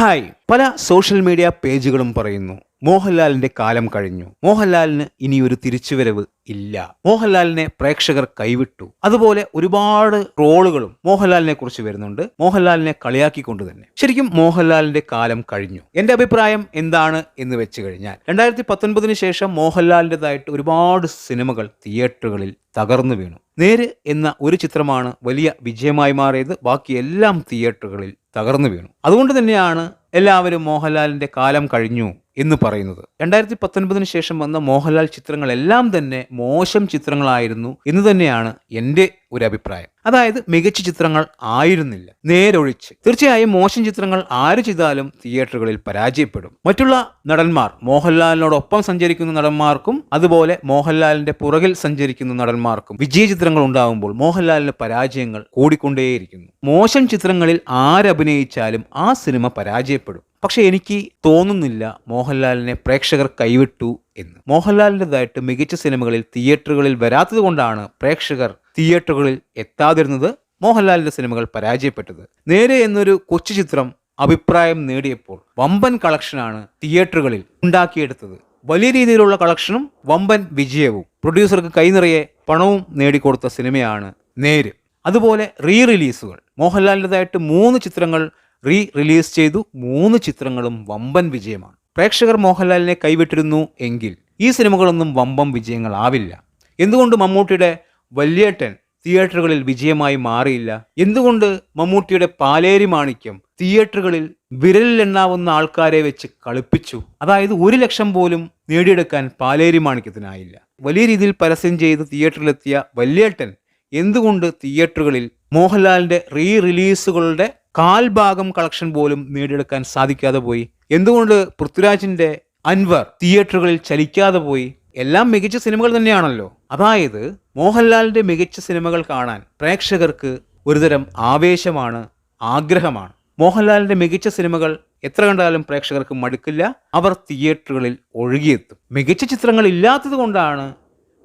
Hi. പല social media പേജുകളും പറയുന്നു മോഹൻലാലിന്റെ കാലം കഴിഞ്ഞു. മോഹൻലാലിന് ഇനി ഒരു തിരിച്ചുവരവ് ഇല്ല. മോഹൻലാലിനെ പ്രേക്ഷകർ കൈവിട്ടു. അതുപോലെ ഒരുപാട് റോളുകളും മോഹൻലാലിനെ കുറിച്ച് വരുന്നുണ്ട്. മോഹൻലാലിനെ കളിയാക്കിക്കൊണ്ട് തന്നെ. ശരിക്കും മോഹൻലാലിന്റെ കാലം കഴിഞ്ഞു. എന്റെ അഭിപ്രായം എന്താണ് എന്ന് വെച്ച് കഴിഞ്ഞാൽ രണ്ടായിരത്തി പത്തൊൻപതിനു ശേഷം മോഹൻലാലിന്റെതായിട്ട് ഒരുപാട് സിനിമകൾ തിയേറ്ററുകളിൽ തകർന്നു വീണു. നേര് എന്ന ഒരു ചിത്രമാണ് വലിയ വിജയമായി മാറിയത്. ബാക്കി എല്ലാം തിയേറ്ററുകളിൽ തകർന്നു വീണു. അതുകൊണ്ട് തന്നെയാണ് എല്ലാവരും മോഹൻലാലിന്റെ കാലം കഴിഞ്ഞു എന്ന് പറയുന്നത്. രണ്ടായിരത്തി പത്തൊൻപതിന് ശേഷം വന്ന മോഹൻലാൽ ചിത്രങ്ങളെല്ലാം തന്നെ മോശം ചിത്രങ്ങളായിരുന്നു എന്ന് തന്നെയാണ് എന്റെ ഒരു അഭിപ്രായം അതായത് മികച്ച ചിത്രങ്ങൾ ആയിരുന്നില്ല. നേരൊഴിച്ച്. തീർച്ചയായും മോശം ചിത്രങ്ങൾ ആര് ചെയ്താലും തിയേറ്ററുകളിൽ പരാജയപ്പെടും. മറ്റുള്ള നടന്മാർ മോഹൻലാലിനോടൊപ്പം സഞ്ചരിക്കുന്ന നടന്മാർക്കും അതുപോലെ മോഹൻലാലിന്റെ പുറകിൽ സഞ്ചരിക്കുന്ന നടന്മാർക്കും വിജയ ചിത്രങ്ങൾ ഉണ്ടാകുമ്പോൾ മോഹൻലാലിന് പരാജയങ്ങൾ കൂടിക്കൊണ്ടേയിരിക്കുന്നു. മോശം ചിത്രങ്ങളിൽ ആരഭിനയിച്ചാലും ആ സിനിമ പരാജയപ്പെടും. പക്ഷെ എനിക്ക് തോന്നുന്നില്ല മോഹൻലാലിനെ പ്രേക്ഷകർ കൈവിട്ടു എന്ന്. മോഹൻലാലിന്റെതായിട്ട് മികച്ച സിനിമകളിൽ തിയേറ്ററുകളിൽ വരാത്തത് കൊണ്ടാണ് പ്രേക്ഷകർ തിയേറ്ററുകളിൽ എത്താതിരുന്നത് മോഹൻലാലിന്റെ സിനിമകൾ പരാജയപ്പെട്ടത്. നേരെ എന്നൊരു കൊച്ചു ചിത്രം അഭിപ്രായം നേടിയപ്പോൾ വമ്പൻ കളക്ഷനാണ് തിയേറ്ററുകളിൽ ഉണ്ടാക്കിയെടുത്തത്. വലിയ രീതിയിലുള്ള കളക്ഷനും വമ്പൻ വിജയവും. പ്രൊഡ്യൂസർക്ക് കൈനിറയെ പണവും നേടിക്കൊടുത്ത സിനിമയാണ് നേര്. അതുപോലെ റീ റിലീസുകൾ. മോഹൻലാലിന്റെതായിട്ട് മൂന്ന് ചിത്രങ്ങൾ റീ റിലീസ് ചെയ്തു മൂന്ന് ചിത്രങ്ങളും വമ്പൻ വിജയമാണ്. പ്രേക്ഷകർ മോഹൻലാലിനെ കൈവിട്ടിരുന്നു എങ്കിൽ ഈ സിനിമകളൊന്നും വമ്പം വിജയങ്ങളാവില്ല. എന്തുകൊണ്ട് മമ്മൂട്ടിയുടെ വല്യേട്ടൻ തിയേറ്ററുകളിൽ വിജയമായി മാറിയില്ല? എന്തുകൊണ്ട് മമ്മൂട്ടിയുടെ പാലേരി മാണിക്യം തിയേറ്ററുകളിൽ വിരലിലെണ്ണാവുന്ന ആൾക്കാരെ വെച്ച് കളിപ്പിച്ചു? അതായത് ഒരു ലക്ഷം പോലും നേടിയെടുക്കാൻ പാലേരി മാണിക്യത്തിനായില്ല. വലിയ രീതിയിൽ പരസ്യം ചെയ്ത് തിയേറ്ററിലെത്തിയ വല്യേട്ടൻ എന്തുകൊണ്ട് തിയേറ്ററുകളിൽ മോഹൻലാലിന്റെ റീ റിലീസുകളുടെ കാൽഭാഗം കളക്ഷൻ പോലും നേടിയെടുക്കാൻ സാധിക്കാതെ പോയി. എന്തുകൊണ്ട് പൃഥ്വിരാജിന്റെ അൻവർ തിയേറ്ററുകളിൽ ചലിക്കാതെ പോയി? എല്ലാം മികച്ച സിനിമകൾ തന്നെയാണല്ലോ. അതായത് മോഹൻലാലിന്റെ മികച്ച സിനിമകൾ കാണാൻ പ്രേക്ഷകർക്ക് ഒരുതരം ആവേശമാണ് ആഗ്രഹമാണ്. മോഹൻലാലിന്റെ മികച്ച സിനിമകൾ എത്ര കണ്ടാലും പ്രേക്ഷകർക്ക് മടുക്കില്ല. അവർ തിയേറ്ററുകളിൽ ഒഴുകിയെത്തും. മികച്ച ചിത്രങ്ങൾ ഇല്ലാത്തത് കൊണ്ടാണ്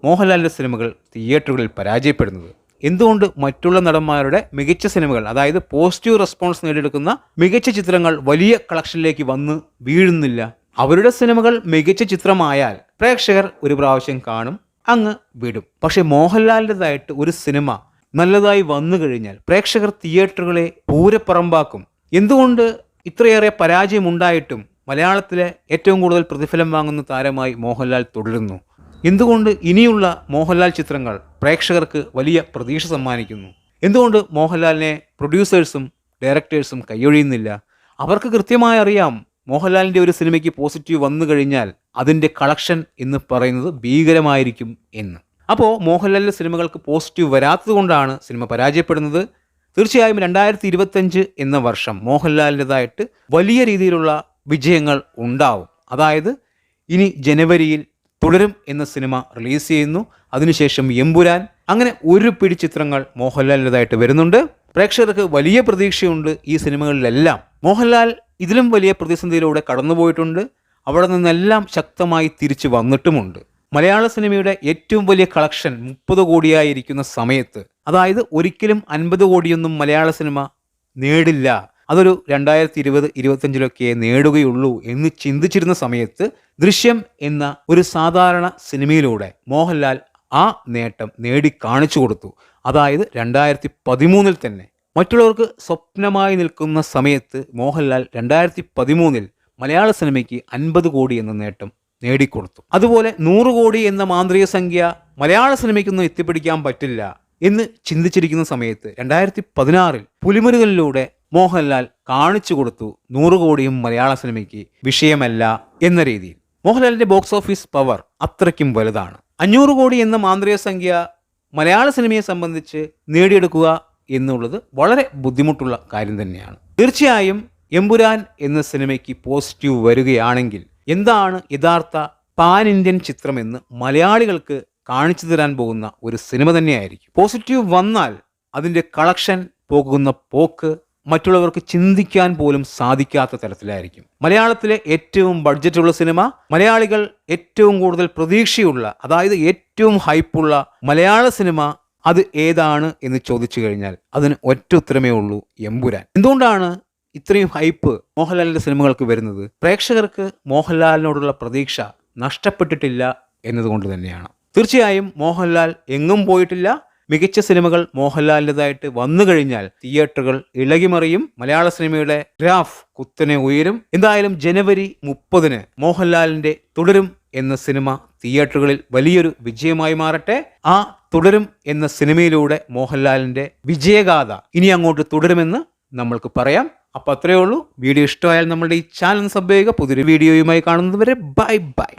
മോഹൻലാലിന്റെ സിനിമകൾ തിയേറ്ററുകളിൽ പരാജയപ്പെടുന്നത്. എന്തുകൊണ്ട് മറ്റുള്ള നടന്മാരുടെ മികച്ച സിനിമകൾ അതായത് പോസിറ്റീവ് റെസ്പോൺസ് നേടിയെടുക്കുന്ന മികച്ച ചിത്രങ്ങൾ വലിയ കളക്ഷനിലേക്ക് വന്ന് വീഴുന്നില്ല? അവരുടെ സിനിമകൾ മികച്ച ചിത്രമായാൽ പ്രേക്ഷകർ ഒരു പ്രാവശ്യം കാണും അങ്ങ് വിടും. പക്ഷെ മോഹൻലാലിന്റെതായിട്ട് ഒരു സിനിമ നല്ലതായി വന്നു കഴിഞ്ഞാൽ പ്രേക്ഷകർ തിയേറ്ററുകളെ പൂരപ്പറമ്പാക്കും. എന്തുകൊണ്ട് ഇത്രയേറെ പരാജയമുണ്ടായിട്ടും മലയാളത്തിലെ ഏറ്റവും കൂടുതൽ പ്രതിഫലം വാങ്ങുന്ന താരമായി മോഹൻലാൽ തുടരുന്നു? എന്തുകൊണ്ട് ഇനിയുള്ള മോഹൻലാൽ ചിത്രങ്ങൾ പ്രേക്ഷകർക്ക് വലിയ പ്രതീക്ഷ സമ്മാനിക്കുന്നു? എന്തുകൊണ്ട് മോഹൻലാലിനെ പ്രൊഡ്യൂസേഴ്സും ഡയറക്ടേഴ്സും കൈയൊഴിയുന്നില്ല? അവർക്ക് കൃത്യമായി അറിയാം മോഹൻലാലിന്റെ ഒരു സിനിമയ്ക്ക് പോസിറ്റീവ് വന്നു കഴിഞ്ഞാൽ അതിന്റെ കളക്ഷൻ എന്ന് പറയുന്നത് ഭീകരമായിരിക്കും എന്ന്. അപ്പോൾ മോഹൻലാലിന്റെ സിനിമകൾക്ക് പോസിറ്റീവ് വരാത്തതുകൊണ്ടാണ് സിനിമ പരാജയപ്പെടുന്നത്. തീർച്ചയായും രണ്ടായിരത്തി ഇരുപത്തഞ്ച് എന്ന വർഷം മോഹൻലാലിന്റെതായിട്ട് വലിയ രീതിയിലുള്ള വിജയങ്ങൾ ഉണ്ടാവും. അതായത് ഇനി ജനുവരിയിൽ തുടരും എന്ന സിനിമ റിലീസ് ചെയ്യുന്നു. അതിനുശേഷം എമ്പുരാൻ. അങ്ങനെ ഒരു പിടി ചിത്രങ്ങൾ മോഹൻലാലിന്റെതായിട്ട് വരുന്നുണ്ട്. പ്രേക്ഷകർക്ക് വലിയ പ്രതീക്ഷയുണ്ട് ഈ സിനിമകളിലെല്ലാം. മോഹൻലാൽ ഇതിലും വലിയ പ്രതിസന്ധിയിലൂടെ കടന്നുപോയിട്ടുണ്ട്. അവിടെ നിന്നെല്ലാം ശക്തമായി തിരിച്ചു വന്നിട്ടുമുണ്ട്. മലയാള സിനിമയുടെ ഏറ്റവും വലിയ കളക്ഷൻ മുപ്പത് കോടിയായിരിക്കുന്ന സമയത്ത്. അതായത് ഒരിക്കലും അൻപത് കോടിയൊന്നും മലയാള സിനിമ നേടില്ല. അതൊരു രണ്ടായിരത്തി ഇരുപത് ഇരുപത്തഞ്ചിലൊക്കെ നേടുകയുള്ളൂ എന്ന് ചിന്തിച്ചിരുന്ന സമയത്ത് ദൃശ്യം എന്ന ഒരു സാധാരണ സിനിമയിലൂടെ മോഹൻലാൽ ആ നേട്ടം നേടി കാണിച്ചു കൊടുത്തു. അതായത് രണ്ടായിരത്തി പതിമൂന്നിൽ തന്നെ. മറ്റുള്ളവർക്ക് സ്വപ്നമായി നിൽക്കുന്ന സമയത്ത് മോഹൻലാൽ രണ്ടായിരത്തി പതിമൂന്നിൽ മലയാള സിനിമയ്ക്ക് അൻപത് കോടി എന്ന നേട്ടം നേടിക്കൊടുത്തു. അതുപോലെ നൂറ് കോടി എന്ന മാന്ത്രിക സംഖ്യ മലയാള സിനിമയ്ക്കൊന്നും എത്തിപ്പിടിക്കാൻ പറ്റില്ല എന്ന് ചിന്തിച്ചിരിക്കുന്ന സമയത്ത് രണ്ടായിരത്തി പതിനാറിൽ പുലിമുരുകനിലൂടെ മോഹൻലാൽ കാണിച്ചു കൊടുത്തു നൂറ് കോടിയും മലയാള സിനിമയ്ക്ക് വിഷയമല്ല എന്ന രീതിയിൽ. മോഹൻലാലിന്റെ ബോക്സ് ഓഫീസ് പവർ അത്രയ്ക്കും വലുതാണ്. അഞ്ഞൂറ് കോടി എന്ന മാന്ത്രിക സംഖ്യ മലയാള സിനിമയെ സംബന്ധിച്ച് നേടിയെടുക്കുക എന്നുള്ളത് വളരെ ബുദ്ധിമുട്ടുള്ള കാര്യം തന്നെയാണ്. തീർച്ചയായും എമ്പുരാൻ എന്ന സിനിമയ്ക്ക് പോസിറ്റീവ് വരികയാണെങ്കിൽ എന്താണ് യഥാർത്ഥ പാൻ ഇന്ത്യൻ ചിത്രമെന്ന് മലയാളികൾക്ക് കാണിച്ചു തരാൻ പോകുന്ന ഒരു സിനിമ തന്നെയായിരിക്കും. പോസിറ്റീവ് വന്നാൽ അതിന്റെ കളക്ഷൻ പോകുന്ന പോക്ക് മറ്റുള്ളവർക്ക് ചിന്തിക്കാൻ പോലും സാധിക്കാത്ത തരത്തിലായിരിക്കും. മലയാളത്തിലെ ഏറ്റവും ബഡ്ജറ്റുള്ള സിനിമ മലയാളികൾ ഏറ്റവും കൂടുതൽ പ്രതീക്ഷയുള്ള അതായത് ഏറ്റവും ഹൈപ്പുള്ള മലയാള സിനിമ അത് ഏതാണ് എന്ന് ചോദിച്ചു കഴിഞ്ഞാൽ അതിന് ഒറ്റ ഉത്തരമേ ഉള്ളൂ എമ്പുരാൻ. എന്തുകൊണ്ടാണ് ഇത്രയും ഹൈപ്പ് മോഹൻലാലിന്റെ സിനിമകൾക്ക് വരുന്നത്? പ്രേക്ഷകർക്ക് മോഹൻലാലിനോടുള്ള പ്രതീക്ഷ നഷ്ടപ്പെട്ടിട്ടില്ല എന്നതുകൊണ്ട് തന്നെയാണ്. തീർച്ചയായും മോഹൻലാൽ എങ്ങും പോയിട്ടില്ല മികച്ച സിനിമകൾ മോഹൻലാലിന്റെതായിട്ട് വന്നു കഴിഞ്ഞാൽ തിയേറ്ററുകൾ ഇളകിമറിയും. മലയാള സിനിമയുടെ ഗ്രാഫ് കുത്തനെ ഉയരും. എന്തായാലും ജനുവരി മുപ്പതിന് മോഹൻലാലിന്റെ തുടരും എന്ന സിനിമ തിയേറ്ററുകളിൽ വലിയൊരു വിജയമായി മാറട്ടെ. ആ തുടരും എന്ന സിനിമയിലൂടെ മോഹൻലാലിന്റെ വിജയഗാഥ ഇനി അങ്ങോട്ട് തുടരുമെന്ന് നമ്മൾക്ക് പറയാം. അപ്പൊ അത്രയേ ഉള്ളൂ. വീഡിയോ ഇഷ്ടമായാൽ നമ്മളുടെ ഈ ചാനൽ സബ് ചെയ്യുക. പുതിയൊരു വീഡിയോയുമായി കാണുന്നതുവരെ ബൈ ബൈ.